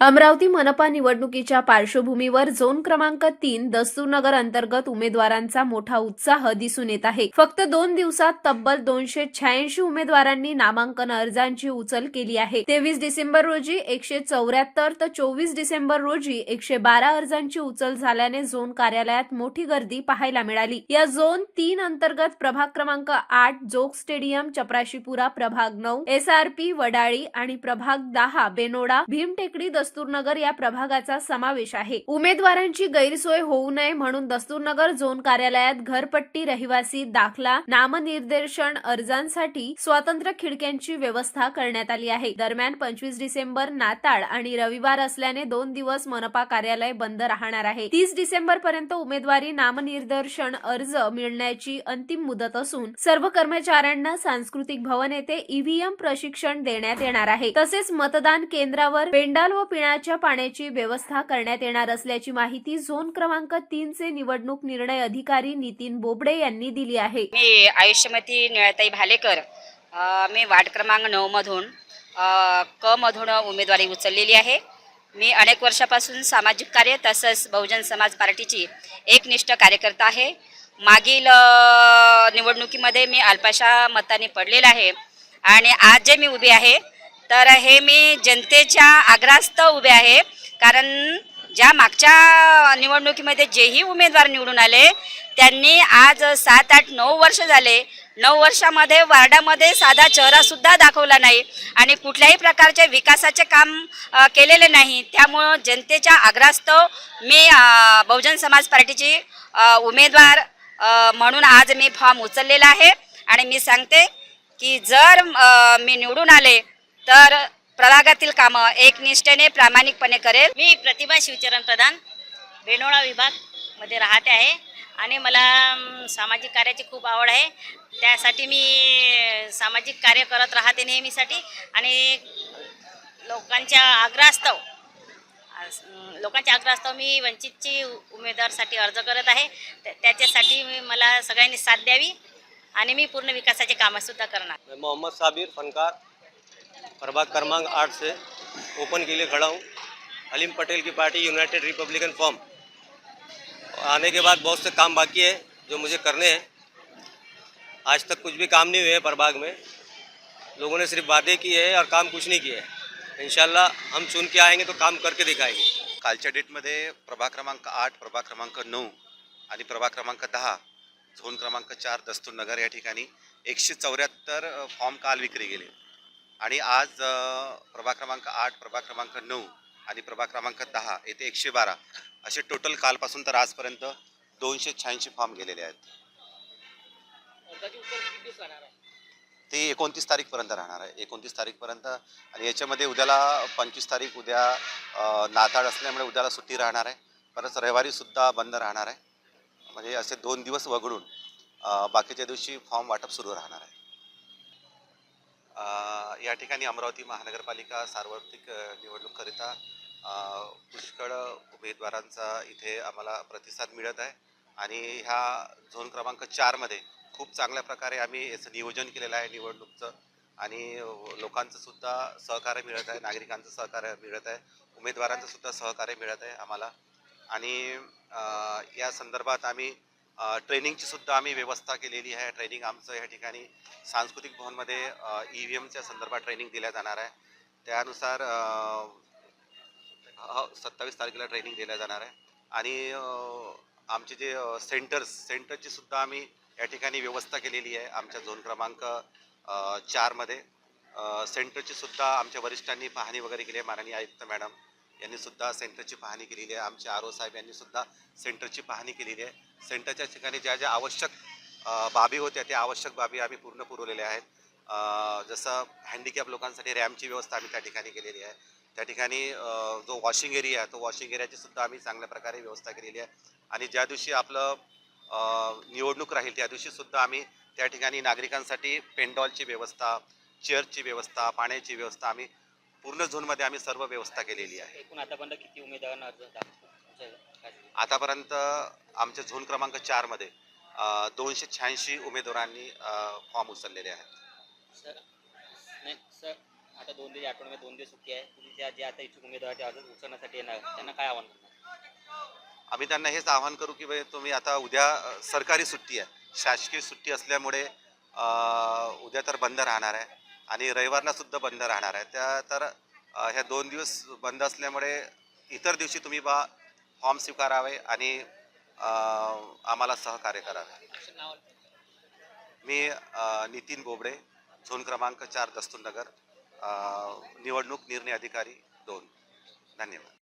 अमरावती मनपा निवडणुकीच्या पार्श्वभूमीवर झोन क्रमांक तीन दस्तूरनगर अंतर्गत उमेदवारांचा मोठा उत्साह दिसून येत आहे. फक्त दोन दिवसात तब्बल दोनशे शहाऐंशी उमेदवारांनी नामांकन अर्जांची उचल केली आहे. तेवीस डिसेंबर रोजी एकशे चौऱ्याहत्तर तर चोवीस डिसेंबर रोजी एकशे बारा अर्जांची उचल झाल्याने झोन कार्यालयात मोठी गर्दी पाहायला मिळाली. या झोन तीन अंतर्गत प्रभाग क्रमांक आठ जोग स्टेडियम चपराशीपुरा प्रभाग नऊ एसआरपी वडाळी आणि प्रभाग दहा बेनोडा भीमटेकडी दस्तूरनगर या प्रभागाचा समावेश आहे. उमेदवारांची गैरसोय होऊ नये म्हणून दस्तूरनगर झोन कार्यालयात घरपट्टी रहिवासी दाखला नामनिर्देशन अर्जांसाठी स्वतंत्र खिडक्यांची व्यवस्था करण्यात आली आहे. दरम्यान पंचवीस डिसेंबर नाताळ आणि रविवार असल्याने दोन दिवस मनपा कार्यालय बंद राहणार आहे. तीस डिसेंबर पर्यंत उमेदवारी नामनिर्देशन अर्ज मिळण्याची अंतिम मुदत असून सर्व कर्मचाऱ्यांना सांस्कृतिक भवन येथे ईव्हीएम प्रशिक्षण देण्यात येणार आहे. तसेच मतदान केंद्रावर पेंडाल व पिण्याच्या पाण्याची व्यवस्था करण्यात येणार असल्याची माहिती झोन क्रमांक तीन चे निवडणूक निर्णय अधिकारी नितीन बोबडे यांनी दिली आहे. मी आयुष्यमती निळताई भालेकर मी वार्ड क्रमांक नऊमधून मधून क मधून उमेदवारी उचललेली आहे. मी अनेक वर्षापासून सामाजिक कार्य तसंच बहुजन समाज पार्टीची एकनिष्ठ कार्यकर्ता आहे. मागील निवडणुकीमध्ये मी अल्पाशा मताने पडलेला आहे आणि आज जे मी उभी आहे तर हे मी जनतेच्या आग्रहास्तव उभे आहे. कारण ज्या मागच्या निवडणुकीमध्ये जेही उमेदवार निवडून आले त्यांनी आज सात आठ नऊ वर्ष झाले. नऊ वर्षामध्ये वार्डामध्ये साधा चेहरासुद्धा दाखवला नाही आणि कुठल्याही प्रकारचे विकासाचे काम केलेले नाही. त्यामुळं जनतेच्या आग्रहास्तव मी बहुजन समाज पार्टीची उमेदवार म्हणून आज मी फॉर्म उचललेला आहे. आणि मी सांगते की जर मी निवडून आले तर प्रभागातील कामं एकनिष्ठेने प्रामाणिकपणे करेल. मी प्रतिभा शिवचरण प्रधान बेनोळा विभागमध्ये राहते आहे आणि मला सामाजिक कार्याची खूप आवड आहे. त्यासाठी मी सामाजिक कार्य करत राहते नेहमीसाठी आणि लोकांच्या आग्रहास्तव लोकांच्या आग्रहास्तव मी वंचितची उमेदवारसाठी अर्ज करत आहे. त्या- त्याच्यासाठी मी- मला सगळ्यांनी साथ द्यावी आणि मी पूर्ण विकासाचे कामंसुद्धा करणार. मैं मोहम्मद साबिर फनकार. प्रभाग क्रमांक आठ से ओपन के लिए खड़ा हूँ। हलीम पटेल की पार्टी यूनाइटेड रिपब्लिकन फॉर्म आने के बाद बहुत से काम बाकी है जो मुझे करने हैं। आज तक कुछ भी काम नहीं हुए हैं प्रभाग में। लोगों ने सिर्फ़ वादे किए हैं और काम कुछ नहीं किए हैं। इंशाल्लाह हम चुन के आएँगे तो काम करके दिखाएँगे। कालच्या डेटमध्ये प्रभाग क्रमांक आठ, प्रभाग क्रमांक नऊ आणि प्रभाग क्रमांक दहा, झोन क्रमांक चार, दस्तूर नगर या ठिकाणी एकशे चौऱ्याहत्तर फॉर्म काल विक्री गेले आणि आज प्रभाग क्रमांक आठ प्रभाग क्रमांक नऊ आणि प्रभाग क्रमांक दहा येथे एकशे बारा असे टोटल कालपासून तर आजपर्यंत दोनशे शहाऐंशी फॉर्म गेलेले आहेत. ते एकोणतीस तारीखपर्यंत राहणार आहे. एकोणतीस तारीखपर्यंत आणि याच्यामध्ये उद्याला पंचवीस तारीख उद्या नाताळ असल्यामुळे उद्याला सुट्टी राहणार आहे. परत रविवारीसुद्धा बंद राहणार आहे. म्हणजे असे दोन दिवस वगळून बाकीच्या दिवशी फॉर्म वाटप सुरू राहणार आहे. या ठिकाणी अमरावती महानगरपालिका सार्वत्रिक निवडणूककरिता पुष्कळ उमेदवारांचा इथे आम्हाला प्रतिसाद मिळत आहे. आणि ह्या झोन क्रमांक चारमध्ये खूप चांगल्या प्रकारे आम्ही याचं नियोजन केलेलं आहे निवडणूकचं. आणि लोकांचं सुद्धा सहकार्य मिळत आहे नागरिकांचं सहकार्य मिळत आहे उमेदवारांचं सुद्धा सहकार्य मिळत आहे आम्हाला. आणि या संदर्भात आम्ही ट्रेनिंगची सुद्धा आम्ही व्यवस्था केलेली आहे. ट्रेनिंग आमचं या ठिकाणी सांस्कृतिक भवनमध्ये ई व्ही एमच्या संदर्भात ट्रेनिंग दिल्या जाणार आहे. त्यानुसार सत्तावीस तारखेला ट्रेनिंग दिल्या जाणार आहे. आणि आमचे जे सेंटर्स सेंटरची सुद्धा आम्ही या ठिकाणी व्यवस्था केलेली आहे आमच्या झोन क्रमांक चारमध्ये. सेंटरची सुद्धा आमच्या वरिष्ठांनी पाहणी वगैरे केली आहे माननीय आयुक्त मॅडम. यांनी सुद्धा सेंटरची पाहणी केलेली आहे. आमचे आर ओ साहेब यांनी सुद्धा सेंटरची पाहणी केलेली आहे. सेंटरच्या ठिकाणी ज्या ज्या आवश्यक बाबी होत्या त्या आवश्यक बाबी आम्ही पूर्ण पुरवलेल्या आहेत. जसं हँडिकॅप लोकांसाठी रॅमची व्यवस्था आम्ही त्या ठिकाणी केलेली आहे. त्या ठिकाणी जो वॉशिंग एरिया आहे तो वॉशिंग एरियाची सुद्धा आम्ही चांगल्या प्रकारे व्यवस्था केलेली आहे. आणि ज्या दिवशी आपलं निवडणूक राहील त्या दिवशी सुद्धा आम्ही त्या ठिकाणी नागरिकांसाठी पेंडॉलची व्यवस्था चेअरची व्यवस्था पाण्याची व्यवस्था आम्ही पूर्ण झोनमध्ये आम्ही सर्व व्यवस्था केलेली आहे. एकूण आतापर्यंत किती उमेदवारांना अर्ज दाखल आतापर्यंत आमच्या झोन क्रमांक चारमध्ये दोनशे शहाऐंशी उमेदवारांनी फॉर्म उचललेले आहेत. सर नाही सर आता दोन दिवस आठवड्यामध्ये दोन दिवस सुट्टी आहे. तुम्ही त्या जे आता इच्छुक उमेदवार ते अर्ज उचलण्यासाठी येणार त्यांना काय आव्हान करणार? आम्ही त्यांना हेच आवाहन करू की बाई तुम्ही आता उद्या सरकारी सुट्टी आहे. शासकीय सुट्टी असल्यामुळे उद्या तर बंद राहणार आहे. आणि रविवारला सुद्धा बंद राहणार आहे. त्या तर ह्या दोन दिवस बंद असल्यामुळे इतर दिवशी तुम्ही बा फॉर्म स्वीकारावे आणि आम्हाला सहकार्य करावे. मी नितीन बोबडे झोन क्रमांक चार दस्तूरनगर निवडणूक निर्णय अधिकारी दोन. धन्यवाद.